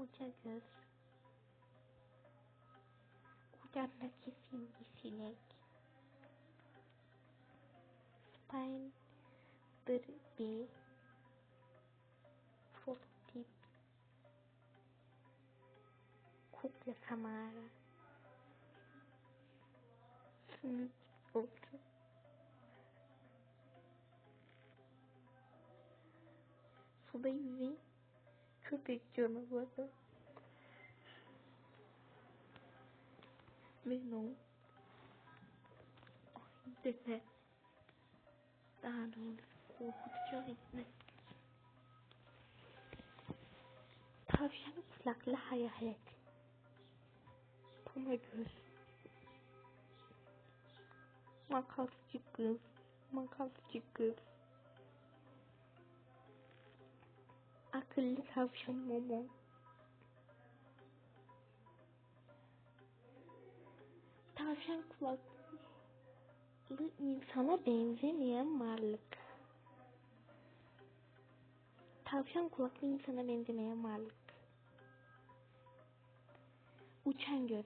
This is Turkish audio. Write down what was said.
Koca göz. Kucağında kesin bir sinek. Spine bir fototip. Kukla kamera. Sınıf oldu. Suda yüzen köpek canavarı. Venom. Ay dede. Daha doğrusu korkutucu etme. Tavşan kulaklı hayalet. Puma göz. Makalcı kız. Makalcı kız. Akıllı tavşan Momo. Tavşan kulaklı insana benzemeyen varlık. Tavşan kulaklı insana benzemeyen varlık. Uçan göz.